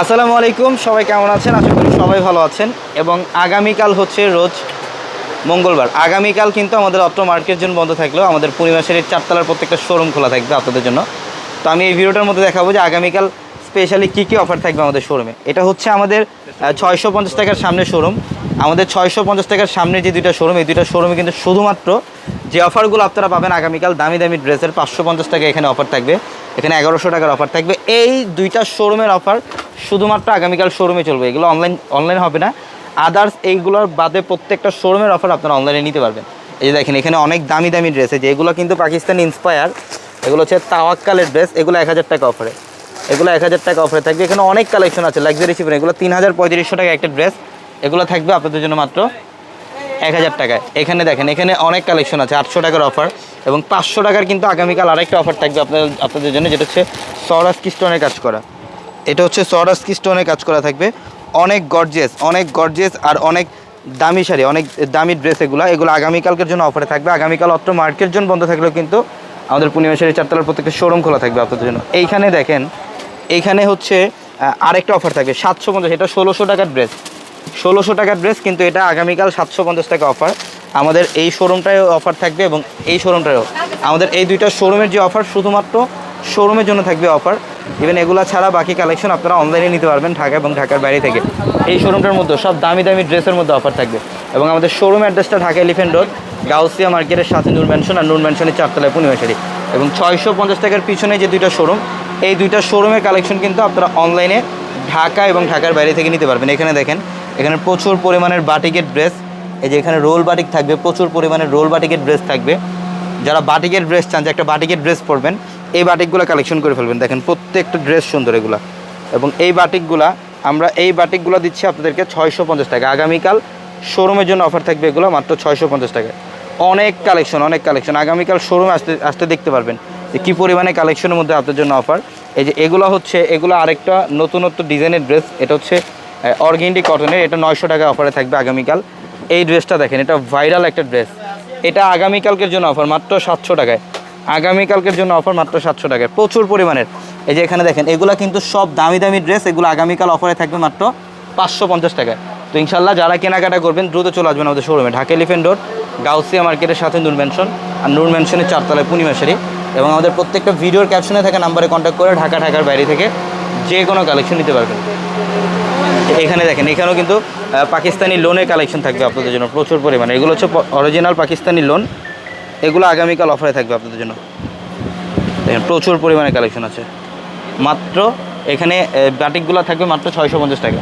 আসসালামু আলাইকুম, সবাই কেমন আছেন? আশা করি সবাই ভালো আছেন। এবং আগামীকাল হচ্ছে রোজ মঙ্গলবার। আগামীকাল কিন্তু আমাদের অটো মার্কেট জন্য বন্ধ থাকলেও আমাদের পূর্ণিমাসের চারতলার প্রত্যেকটা শোরুম খোলা থাকবে আপনাদের জন্য। তো আমি এই ভিডিওটার মধ্যে দেখাবো যে আগামীকাল স্পেশালি কী কী অফার থাকবে আমাদের শোরুমে এটা হচ্ছে আমাদের ছয়শো পঞ্চাশ টাকার সামনে শোরুম আমাদের ছয়শো পঞ্চাশ টাকার সামনে যে দুইটা শোরুম এই দুইটা শোরুমে কিন্তু শুধুমাত্র যে অফারগুলো আপনারা পাবেন আগামীকাল দামি দামি ড্রেসের পাঁচশো পঞ্চাশ টাকা এখানে অফার থাকবে। এখানে এগারোশো টাকার অফার থাকবে। এই দুইটা শোরুমের অফার শুধুমাত্র আগামীকাল শোরুমে চলবে। এগুলো অনলাইন অনলাইন হবে না। আদার্স এইগুলোর বাদে প্রত্যেকটা শোরুমের অফার আপনারা অনলাইনে নিতে পারবেন। এই যে দেখেন, এখানে অনেক দামি দামি ড্রেস আছে যেগুলো কিন্তু পাকিস্তান ইন্সপায়ার এগুলো হচ্ছে তাওয়াক্কালের ড্রেস এগুলো এক হাজার টাকা অফারে এগুলো এক হাজার টাকা অফারে থাকবে। এখানে অনেক কালেকশন আছে লাক্সারি শিপের এগুলো তিন হাজার পঁয়ত্রিশশো টাকা একটা ড্রেস এগুলো থাকবে আপনাদের জন্য মাত্র এক হাজার টাকায়। এখানে দেখেন, এখানে অনেক কালেকশন আছে, আটশো টাকার অফার এবং পাঁচশো টাকার কিন্তু আগামীকাল আরেকটা অফার থাকবে আপনাদের আপনাদের জন্য। যেটা হচ্ছে সরাস স্টোনের কাজ করা। এটা হচ্ছে সরাস স্টোনের কাজ করা থাকবে। অনেক গর্জেস অনেক গর্জেস আর অনেক দামি শাড়ি, অনেক দামি ড্রেস এগুলো। এগুলো আগামীকালকের জন্য অফারে থাকবে। আগামীকাল অত্র মার্কেট জন্য বন্ধ থাকলেও কিন্তু আমাদের পূর্ণিমা শাড়ি চারতলার প্রত্যেকটা শোরুম খোলা থাকবে আপনাদের জন্য। এইখানে দেখেন, এইখানে হচ্ছে আরেকটা অফার থাকবে, সাতশো পঞ্চাশ, এটা ষোলোশো টাকার ড্রেস ষোলোশো টাকার ড্রেস কিন্তু এটা আগামীকাল সাতশো পঞ্চাশ টাকা অফার আমাদের এই শোরুমটায় অফার থাকবে এবং এই শোরুমটায়ও আমাদের এই দুইটা শোরুমের যে অফার শুধুমাত্র শোরুমের জন্য থাকবে অফার ইভেন এগুলো ছাড়া বাকি কালেকশন আপনারা অনলাইনে নিতে পারবেন ঢাকা এবং ঢাকার বাইরে থেকে। এই শোরুমটার মধ্যে সব দামি দামি ড্রেসের মধ্যে অফার থাকবে। এবং আমাদের শোরুম অ্যাড্রেসটা ঢাকা এলিফেন্ট রোড গাউসিয়া মার্কেটের সাথে নূর ম্যানশন আর নূর ম্যানশনের চারতলায় পূর্ণিমাশারি এবং ছয়শো পঞ্চাশ টাকার পিছনে যে দুইটা শোরুম এই দুইটা শোরুমের কালেকশন কিন্তু আপনারা অনলাইনে ঢাকা এবং ঢাকার বাইরে থেকে নিতে পারবেন। এখানে দেখেন, এখানে প্রচুর পরিমাণের বাটিকের ড্রেস এই যে এখানে রোল বাটিক থাকবে, প্রচুর পরিমাণের রোল বাটিকের ড্রেস থাকবে। যারা বাটিকের ড্রেস চান, যে একটা বাটিকের ড্রেস পরবেন, এই বাটিকগুলো কালেকশন করে ফেলবেন। দেখেন, প্রত্যেকটা ড্রেস সুন্দর এগুলা। এবং এই বাটিকগুলা, আমরা এই বাটিকগুলো দিচ্ছি আপনাদেরকে ছয়শো পঞ্চাশ টাকা। আগামীকাল শোরুমের জন্য অফার থাকবে এগুলো মাত্র ছয়শো পঞ্চাশ টাকায় অনেক কালেকশন অনেক কালেকশন আগামীকাল শোরুমে আসতে আসতে দেখতে পারবেন যে কী পরিমাণে কালেকশনের মধ্যে আপনাদের জন্য অফার এই যে এগুলো হচ্ছে, এগুলো আরেকটা নতুনত্ব ডিজাইনের ড্রেস এটা হচ্ছে অর্গেন্ডি কটনের এটা নয়শো টাকা অফারে থাকবে আগামীকাল। এই ড্রেসটা দেখেন, এটা ভাইরাল একটা ড্রেস এটা আগামীকালকের জন্য অফার মাত্র সাতশো টাকায়। আগামীকালকের জন্য অফার মাত্র সাতশো টাকায়। প্রচুর পরিমাণের। এই যে এখানে দেখেন, এগুলো কিন্তু সব দামি দামি ড্রেস এগুলো আগামীকাল অফারে থাকবে মাত্র পাঁচশো পঞ্চাশ টাকায়। তো ইনশাল্লাহ যারা কেনাকাটা করবেন, দ্রুত চলে আসবেন আমাদের শোরুমে ঢাকা এলিফেন্ট রোড গাউসিয়া মার্কেটের সাথে নূর ম্যানশন আর নূর ম্যানশনের চারতলায় পূর্ণিমাশারি এবং আমাদের প্রত্যেকটা ভিডিওর ক্যাপশনে থাকা নাম্বারে কন্ট্যাক্ট করে ঢাকা ঢাকার বাইরে থেকে যে কোনো কালেকশন নিতে পারবেন। এখানে দেখেন, এখানেও কিন্তু পাকিস্তানি লোনের কালেকশন থাকবে আপনাদের জন্য, প্রচুর পরিমাণে। এগুলো হচ্ছে অরিজিনাল পাকিস্তানি লোন এগুলো আগামীকাল অফারে থাকবে আপনাদের জন্য। দেখেন, প্রচুর পরিমাণে কালেকশন আছে। মাত্র এখানে ব্যাটিকগুলো থাকবে মাত্র ছয়শো পঞ্চাশ টাকা।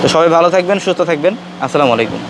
তো সবাই ভালো থাকবেন, সুস্থ থাকবেন। আসসালামু আলাইকুম।